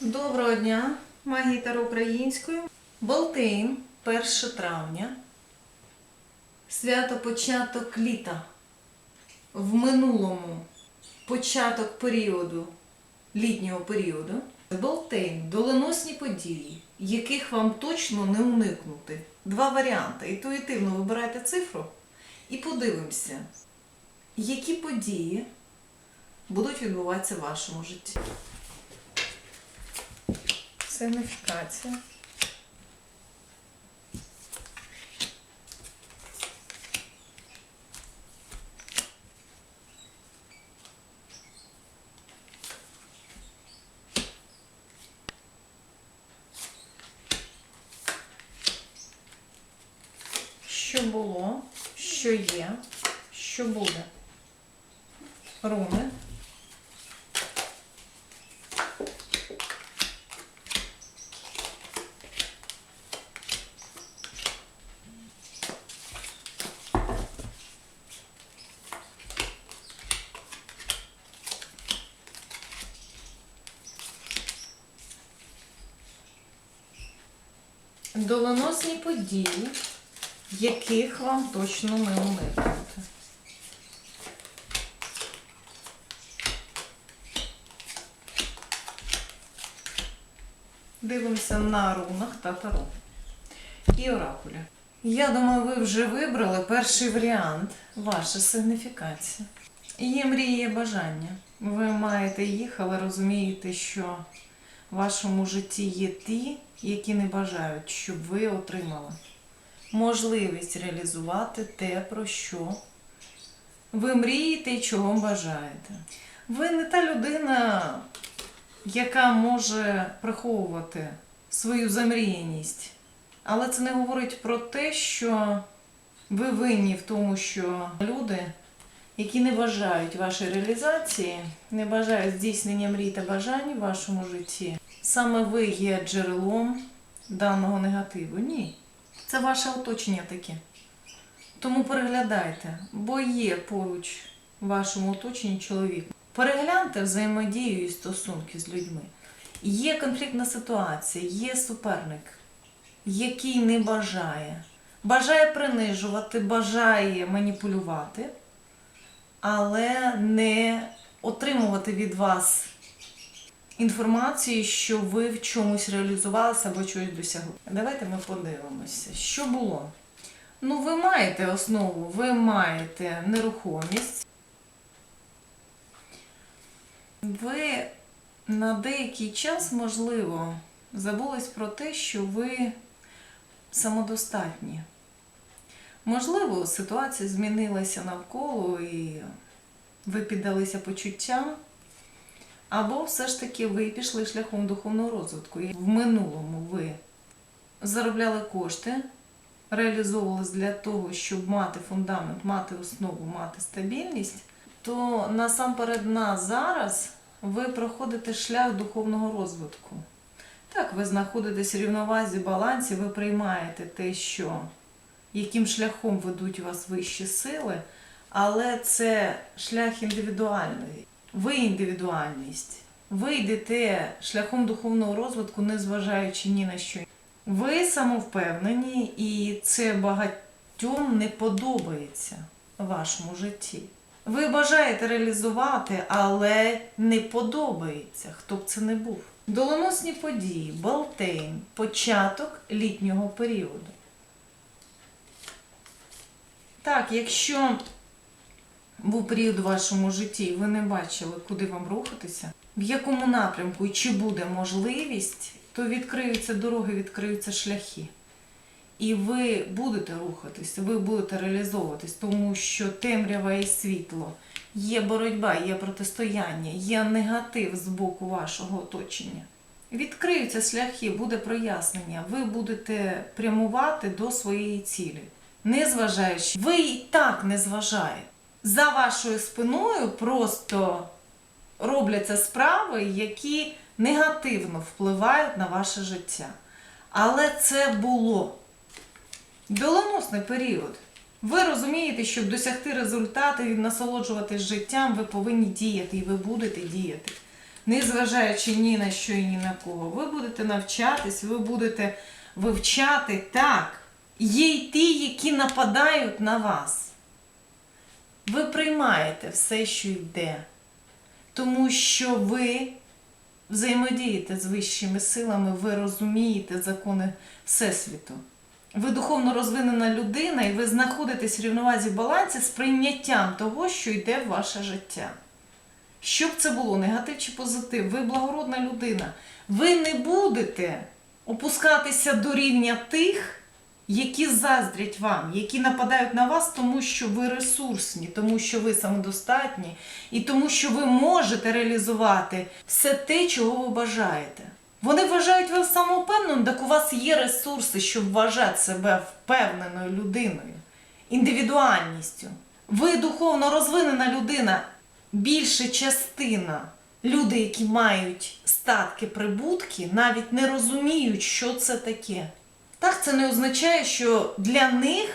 Доброго дня, магії Таро українською. Болтейн, 1 травня. Свято початок літа. В минулому початок періоду, літнього періоду. Болтейн, доленосні події, яких вам точно не уникнути. Два варіанти. Інтуїтивно вибирайте цифру і подивимося, які події будуть відбуватися в вашому житті. Сигніфікація. Що було, що є, що буде. Руни. Доленосні події, яких вам точно не уникнути. Дивимося на рунах та таро. І оракулі. Я думаю, ви вже вибрали перший варіант, ваша сигніфікація. Є мрії, є бажання. Ви маєте їх, але розумієте, що вашому житті є ті, які не бажають, щоб ви отримали можливість реалізувати те, про що ви мрієте і чого бажаєте. Ви не та людина, яка може приховувати свою замріяність. Але це не говорить про те, що ви винні в тому, що люди, які не бажають вашої реалізації, не бажають здійснення мрій та бажань в вашому житті, саме ви є джерелом даного негативу. Ні. Це ваше оточення таке. Тому переглядайте, бо є поруч в вашому оточенні чоловік. Перегляньте взаємодію і стосунки з людьми. Є конфліктна ситуація, є суперник, який не бажає. Бажає принижувати, бажає маніпулювати, але не отримувати від вас інформацію, що ви в чомусь реалізувалися або чогось досягли. Давайте ми подивимося, що було. Ну, ви маєте основу, ви маєте нерухомість. Ви на деякий час, можливо, забулись про те, що ви самодостатні. Можливо, ситуація змінилася навколо і ви піддалися почуттям, або все ж таки ви пішли шляхом духовного розвитку. І в минулому ви заробляли кошти, реалізовувались для того, щоб мати фундамент, мати основу, мати стабільність, то насамперед на зараз ви проходите шлях духовного розвитку. Так, ви знаходитесь в рівновазі, балансі, ви приймаєте те, що яким шляхом ведуть вас вищі сили, але це шлях індивідуальний. Ви індивідуальність. Ви йдете шляхом духовного розвитку, незважаючи ні на що. Ви самовпевнені, і це багатьом не подобається в вашому житті. Ви бажаєте реалізувати, але не подобається, хто б це не був. Доленосні події, Балтейн, початок літнього періоду. Так, якщо був період у вашому житті, і ви не бачили, куди вам рухатися, в якому напрямку і чи буде можливість, то відкриються дороги, відкриються шляхи. І ви будете рухатись, ви будете реалізовуватись, тому що темрява і світло, є боротьба, є протистояння, є негатив з боку вашого оточення. Відкриються шляхи, буде прояснення, ви будете прямувати до своєї цілі. Незважаючи, ви і так не зважаєте. За вашою спиною просто робляться справи, які негативно впливають на ваше життя. Але це було доленосний період. Ви розумієте, щоб досягти результатів і насолоджуватись життям, ви повинні діяти, і ви будете діяти. не зважаючи ні на що і ні на кого. Ви будете навчатись, ви будете вивчати так. Є й ті, які нападають на вас. Ви приймаєте все, що йде, тому що ви взаємодієте з вищими силами, ви розумієте закони Всесвіту. Ви духовно розвинена людина, і ви знаходитесь в рівновазі в балансі з прийняттям того, що йде в ваше життя. Щоб це було негатив чи позитив, ви благородна людина. Ви не будете опускатися до рівня тих, які заздрять вам, які нападають на вас, тому що ви ресурсні, тому що ви самодостатні, і тому, що ви можете реалізувати все те, чого ви бажаєте. Вони вважають вас самовпевненим, так у вас є ресурси, щоб вважати себе впевненою людиною, індивідуальністю. Ви духовно розвинена людина, більша частина люди, які мають статки, прибутки, навіть не розуміють, що це таке. Так, це не означає, що для них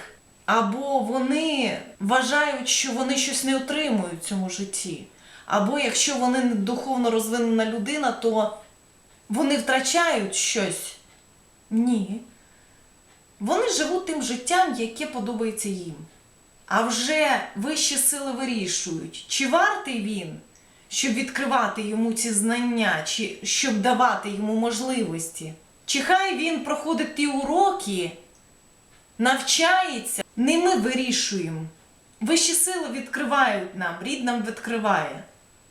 або вони вважають, що вони щось не отримують в цьому житті. Або якщо вони не духовно розвинена людина, то вони втрачають щось. Ні. Вони живуть тим життям, яке подобається їм. А вже вищі сили вирішують, чи вартий він, щоб відкривати йому ці знання, чи щоб давати йому можливості. Чи хай він проходить ті уроки, навчається, не ми вирішуємо. Вищі сили відкривають нам, рід нам відкриває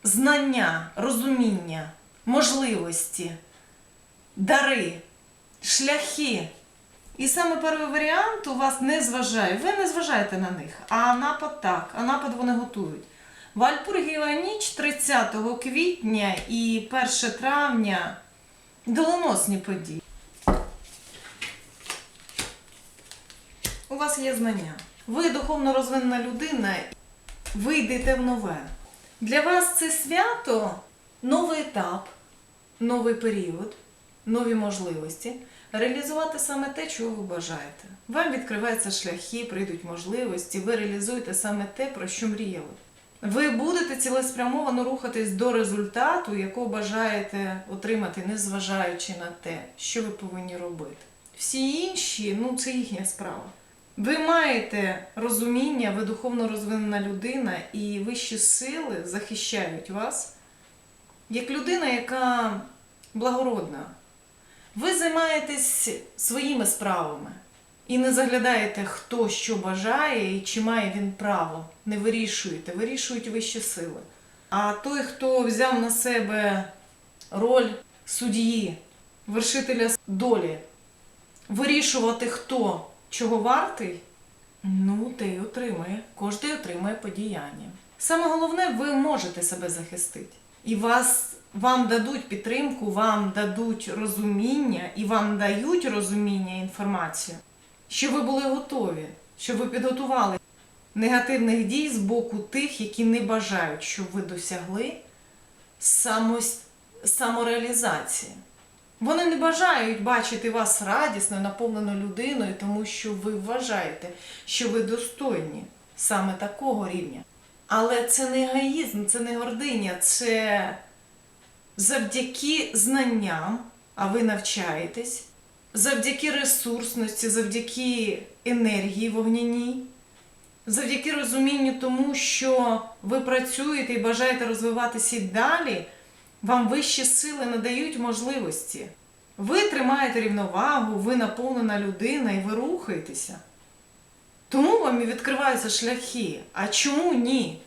знання, розуміння, можливості, дари, шляхи. І саме перший варіант у вас не зважає. Ви не зважаєте на них, а напад так, а напад вони готують. Вальпургієва ніч 30 квітня і 1 травня доленосні події. Вас є знання. Ви духовно розвинена людина, ви йдете в нове. Для вас це свято новий етап, новий період, нові можливості. Реалізувати саме те, чого ви бажаєте. Вам відкриваються шляхи, прийдуть можливості, ви реалізуєте саме те, про що мріяли. Ви будете цілеспрямовано рухатись до результату, якого бажаєте отримати, незважаючи на те, що ви повинні робити. Всі інші, ну це їхня справа. Ви маєте розуміння, ви духовно розвинена людина, і вищі сили захищають вас як людина, яка благородна. Ви займаєтесь своїми справами і не заглядаєте, хто що бажає і чи має він право. Не вирішуєте, вирішують вищі сили. А той, хто взяв на себе роль судді, вершителя долі, вирішувати, хто чого вартий, ну, те й отримає. Кожен отримає подіяння. Саме головне, ви можете себе захистити. І вас, вам дадуть підтримку, вам дадуть розуміння і вам дають розуміння інформацію, що ви були готові, що ви підготували негативних дій з боку тих, які не бажають, щоб ви досягли самореалізації. Вони не бажають бачити вас радісною, наповненою людиною, тому що ви вважаєте, що ви достойні саме такого рівня. Але це не егоїзм, це не гординя, це завдяки знанням, а ви навчаєтесь, завдяки ресурсності, завдяки енергії вогняній, завдяки розумінню тому, що ви працюєте і бажаєте розвиватися і далі, вам вищі сили надають можливості. Ви тримаєте рівновагу, ви наповнена людина і ви рухаєтеся. Тому вам і відкриваються шляхи. А чому ні?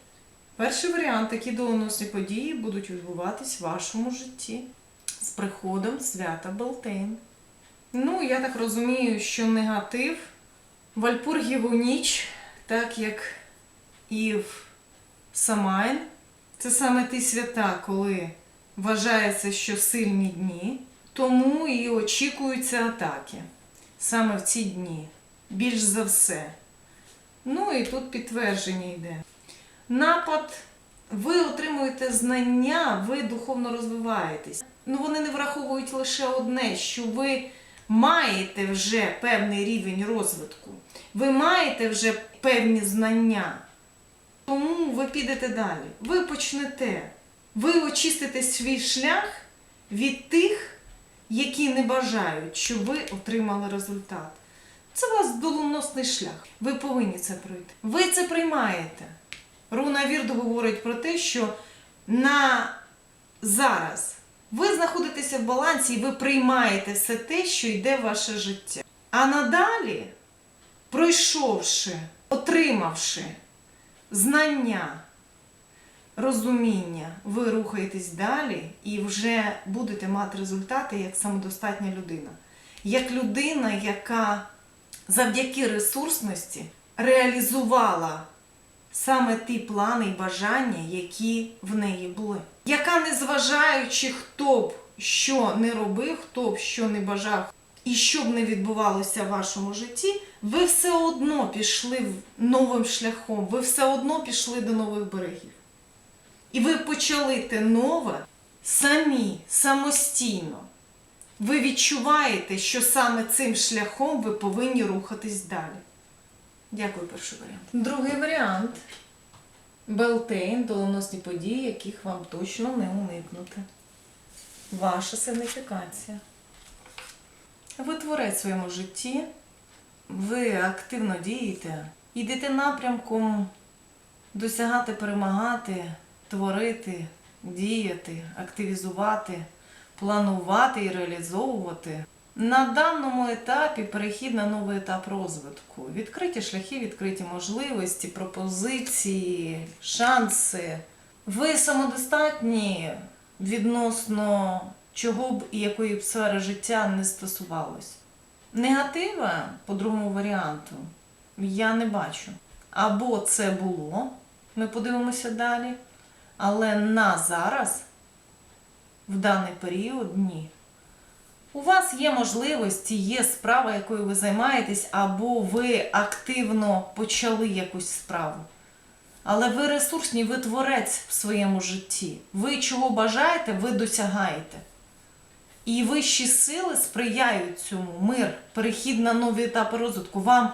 Перший варіант, такі доленосні події будуть відбуватись в вашому житті з приходом свята Белтейн. Ну, я так розумію, що негатив Вальпургіву ніч, так як і в Самайн, це саме ті свята, коли вважається, що сильні дні, тому і очікуються атаки саме в ці дні. Більш за все. Ну і тут підтвердження йде. Напад, ви отримуєте знання, ви духовно розвиваєтесь. Ну вони не враховують лише одне, що ви маєте вже певний рівень розвитку, ви маєте вже певні знання. Тому ви підете далі. Ви почнете Ви очистите свій шлях від тих, які не бажають, щоб ви отримали результат. Це у вас доленосний шлях. Ви повинні це пройти. Ви це приймаєте. Руна Вірд говорить про те, що на зараз ви знаходитеся в балансі і ви приймаєте все те, що йде в ваше життя. А надалі, пройшовши, отримавши знання, розуміння, ви рухаєтесь далі і вже будете мати результати як самодостатня людина. Як людина, яка завдяки ресурсності реалізувала саме ті плани і бажання, які в неї були. Яка, незважаючи, хто б що не робив, хто б що не бажав, і що б не відбувалося в вашому житті, ви все одно пішли новим шляхом, ви все одно пішли до нових берегів. І ви почали те нове самі, самостійно. Ви відчуваєте, що саме цим шляхом ви повинні рухатись далі. Дякую, перший варіант. Другий варіант. Белтейн, доленосні події, яких вам точно не уникнути. Ваша сигніфікація. Ви творець в своєму житті, ви активно дієте, йдете напрямком досягати, перемагати, творити, діяти, активізувати, планувати і реалізовувати. На даному етапі перехід на новий етап розвитку. Відкриті шляхи, відкриті можливості, пропозиції, шанси. Ви самодостатні відносно чого б і якої б сфери життя не стосувалось. Негатива, по другому варіанту, я не бачу. Або це було, ми подивимося далі, але на зараз, в даний період, ні. У вас є можливості, є справа, якою ви займаєтесь, або ви активно почали якусь справу. Але ви ресурсні, ви творець в своєму житті. Ви чого бажаєте, ви досягаєте. І вищі сили сприяють цьому. Мир, перехід на нові етапи розвитку, вам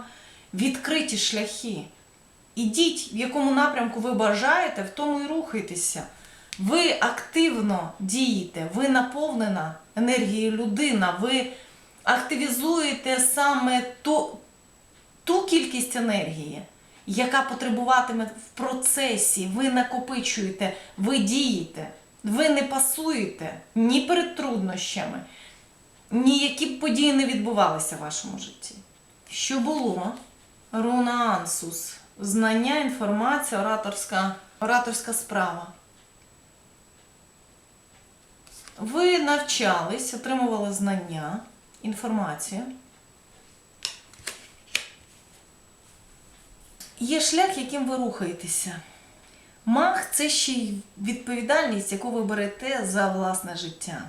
відкриті шляхи. Ідіть, в якому напрямку ви бажаєте, в тому і рухайтеся. Ви активно дієте, ви наповнена енергією людина, ви активізуєте саме ту, ту кількість енергії, яка потребуватиме в процесі. Ви накопичуєте, ви дієте, ви не пасуєте ні перед труднощами, ні які б події не відбувалися в вашому житті. Що було? Руна Ансус. Знання, інформація, ораторська, ораторська справа. Ви навчались, отримували знання, інформацію. Є шлях, яким ви рухаєтеся. Маг це ще й відповідальність, яку ви берете за власне життя.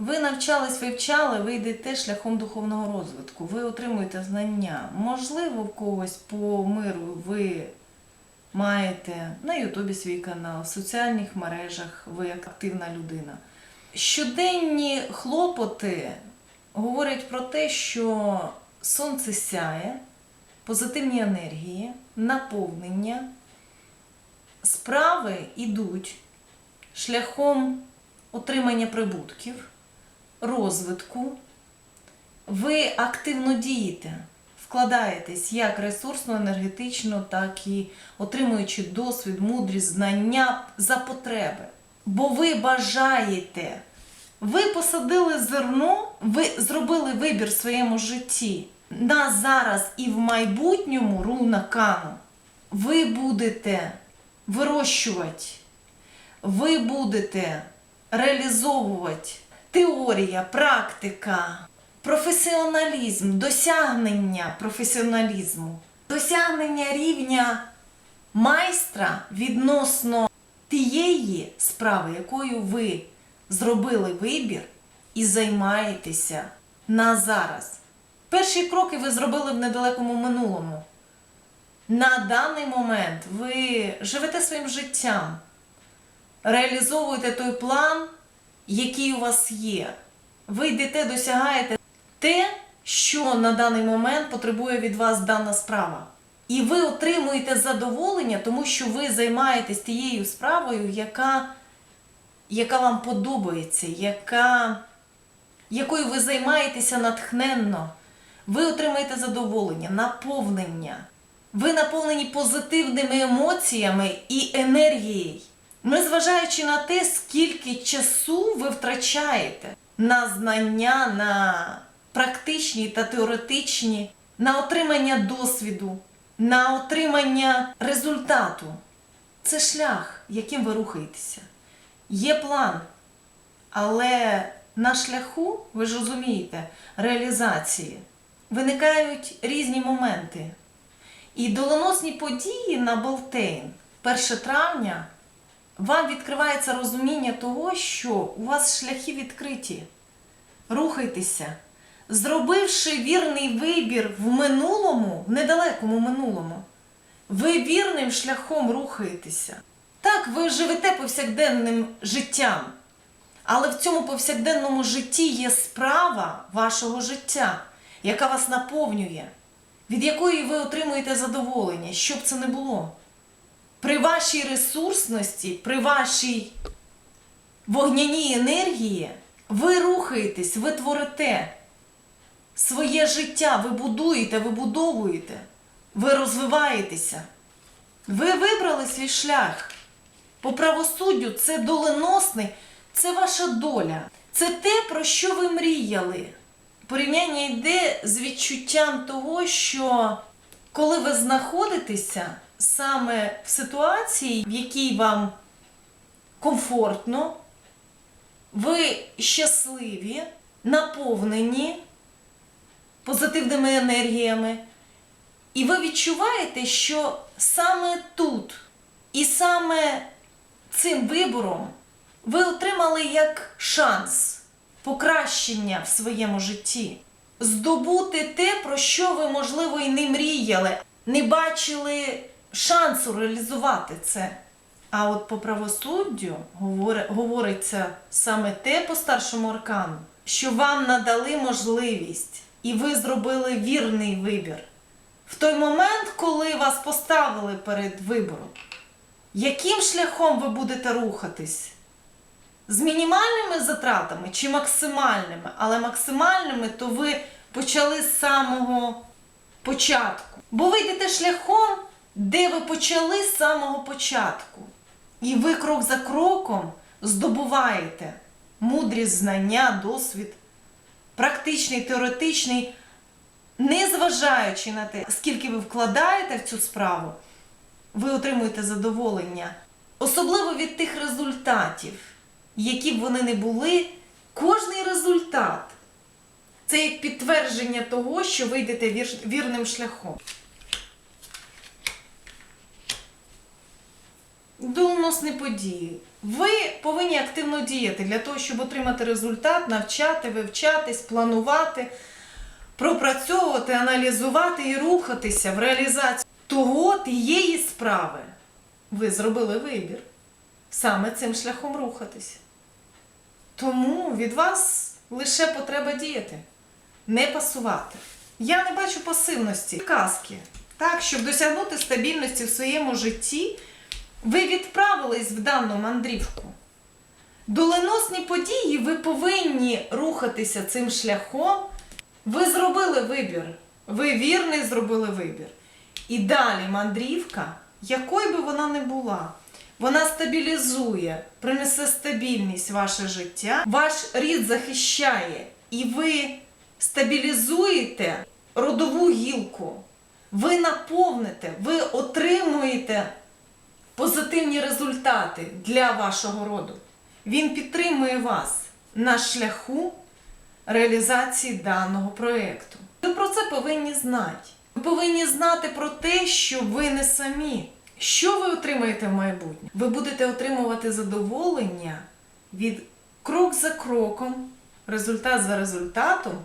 Ви навчались, вивчали, ви йдете шляхом духовного розвитку, ви отримуєте знання. Можливо, в когось по миру ви маєте на Ютубі свій канал, в соціальних мережах, ви активна людина. Щоденні хлопоти говорять про те, що сонце сяє, позитивні енергії, наповнення, справи йдуть шляхом отримання прибутків, розвитку. Ви активно дієте, вкладаєтесь як ресурсно, енергетично, так і отримуючи досвід, мудрість, знання за потреби. Бо ви бажаєте, ви посадили зерно, ви зробили вибір в своєму житті на зараз і в майбутньому руна кану. Ви будете вирощувати, ви будете реалізовувати теорія, практика, професіоналізм, досягнення професіоналізму, досягнення рівня майстра відносно тієї справи, якою ви зробили вибір і займаєтеся на зараз. Перші кроки ви зробили в недалекому минулому. На даний момент ви живете своїм життям, реалізовуєте той план, який у вас є. Ви йдете, досягаєте те, що на даний момент потребує від вас дана справа. І ви отримуєте задоволення, тому що ви займаєтесь тією справою, яка яка вам подобається, яка, якою ви займаєтеся натхненно, ви отримаєте задоволення, наповнення. Ви наповнені позитивними емоціями і енергією. Незважаючи на те, скільки часу ви втрачаєте на знання, на практичні та теоретичні, на отримання досвіду, на отримання результату. Це шлях, яким ви рухаєтеся. Є план, але на шляху, ви ж розумієте, реалізації виникають різні моменти. І доленосні події на Болтейн 1 травня вам відкривається розуміння того, що у вас шляхи відкриті. Рухайтеся, зробивши вірний вибір в минулому, в недалекому минулому, ви вірним шляхом рухаєтеся. Так, ви живете повсякденним життям, але в цьому повсякденному житті є справа вашого життя, яка вас наповнює, від якої ви отримуєте задоволення, що б це не було. При вашій ресурсності, при вашій вогняній енергії ви рухаєтесь, ви творите своє життя, ви будуєте, ви будовуєте, ви розвиваєтеся. Ви вибрали свій шлях. По правосуддю це доленосний, це ваша доля. Це те, про що ви мріяли. Порівняння йде з відчуттям того, що коли ви знаходитеся саме в ситуації, в якій вам комфортно, ви щасливі, наповнені позитивними енергіями, і ви відчуваєте, що саме тут і саме цим вибором ви отримали як шанс покращення в своєму житті, здобути те, про що ви, можливо, і не мріяли, не бачили шансу реалізувати це. А от по правосуддю говориться саме те по старшому аркану, що вам надали можливість, і ви зробили вірний вибір. В той момент, коли вас поставили перед вибором, яким шляхом ви будете рухатись? З мінімальними затратами чи максимальними? Але максимальними то ви почали з самого початку. Бо ви йдете шляхом, де ви почали з самого початку. І ви крок за кроком здобуваєте мудрість, знання, досвід, практичний, теоретичний, незважаючи на те, скільки ви вкладаєте в цю справу, ви отримуєте задоволення, особливо від тих результатів, які б вони не були, кожний результат це як підтвердження того, що ви йдете вірним шляхом. Доленосні події. Ви повинні активно діяти для того, щоб отримати результат, навчати, вивчатись, планувати, пропрацьовувати, аналізувати і рухатися в реалізацію того тієї справи. Ви зробили вибір саме цим шляхом рухатися. Тому від вас лише потреба діяти, не пасувати. Я не бачу пасивності, казки. Так, щоб досягнути стабільності в своєму житті, ви відправились в дану мандрівку. Доленосні події, ви повинні рухатися цим шляхом. Ви зробили вибір. Ви вірний зробили вибір. І далі мандрівка, якою би вона не була, вона стабілізує, принесе стабільність в ваше життя, ваш рід захищає, і ви стабілізуєте родову гілку. Ви наповните, ви отримуєте позитивні результати для вашого роду. Він підтримує вас на шляху реалізації даного проєкту. Ви про це повинні знати. Ви повинні знати про те, що ви не самі. Що ви отримаєте в майбутньому? Ви будете отримувати задоволення від крок за кроком, результат за результатом,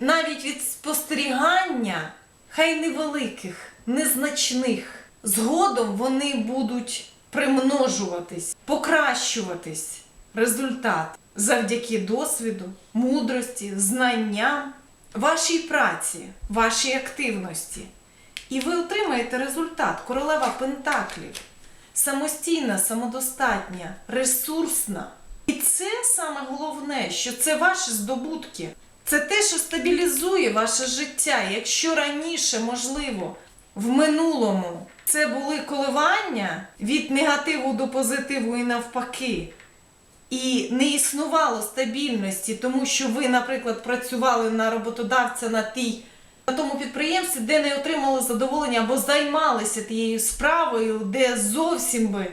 навіть від спостерігання, хай невеликих, незначних. Згодом вони будуть примножуватись, покращуватись результат завдяки досвіду, мудрості, знанням, вашій праці, вашій активності. І ви отримаєте результат. Королева Пентаклів. Самостійна, самодостатня, ресурсна. І це саме головне, що це ваші здобутки. Це те, що стабілізує ваше життя. Якщо раніше, можливо, в минулому це були коливання від негативу до позитиву і навпаки, і не існувало стабільності, тому що ви, наприклад, працювали на роботодавця на тій на тому підприємстві, де не отримали задоволення або займалися тією справою, де зовсім би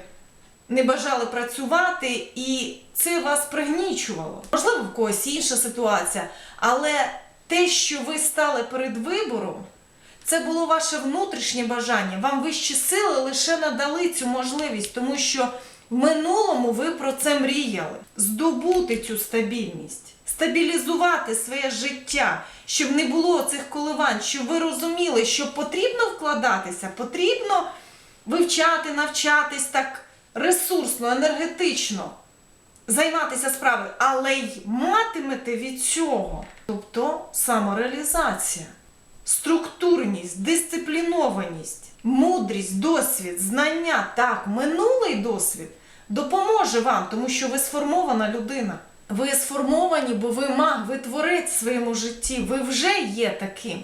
не бажали працювати, і це вас пригнічувало. Можливо, в когось інша ситуація, але те, що ви стали перед вибором, це було ваше внутрішнє бажання. Вам вищі сили лише надали цю можливість, тому що в минулому ви про це мріяли. Здобути цю стабільність, стабілізувати своє життя, щоб не було цих коливань, щоб ви розуміли, що потрібно вкладатися, потрібно вивчати, навчатись так ресурсно, енергетично, займатися справою, але й матимете від цього. Тобто самореалізація, структурність, дисциплінованість, мудрість, досвід, знання, так, минулий досвід допоможе вам, тому що ви сформована людина. Ви сформовані, бо ви маг, ви творець в своєму житті, ви вже є таким.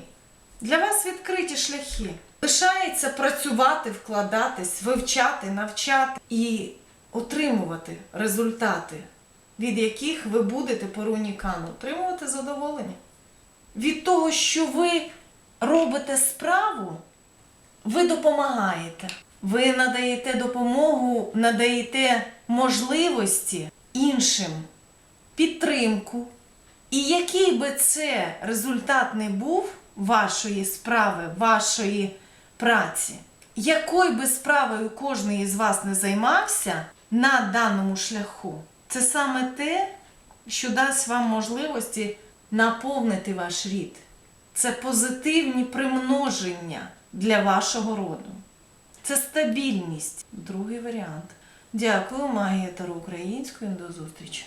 Для вас відкриті шляхи. Лишається працювати, вкладатись, вивчати, навчати і отримувати результати, від яких ви будете по рунікану, отримувати задоволення. Від того, що ви робите справу, ви допомагаєте. Ви надаєте допомогу, надаєте можливості іншим, підтримку. І який би це результат не був вашої справи, вашої праці, якою би справою кожен із вас не займався на даному шляху, це саме те, що дасть вам можливості наповнити ваш рід. Це позитивні примноження для вашого роду. Це стабільність. Другий варіант. Дякую, магія Таро українською. До зустрічі!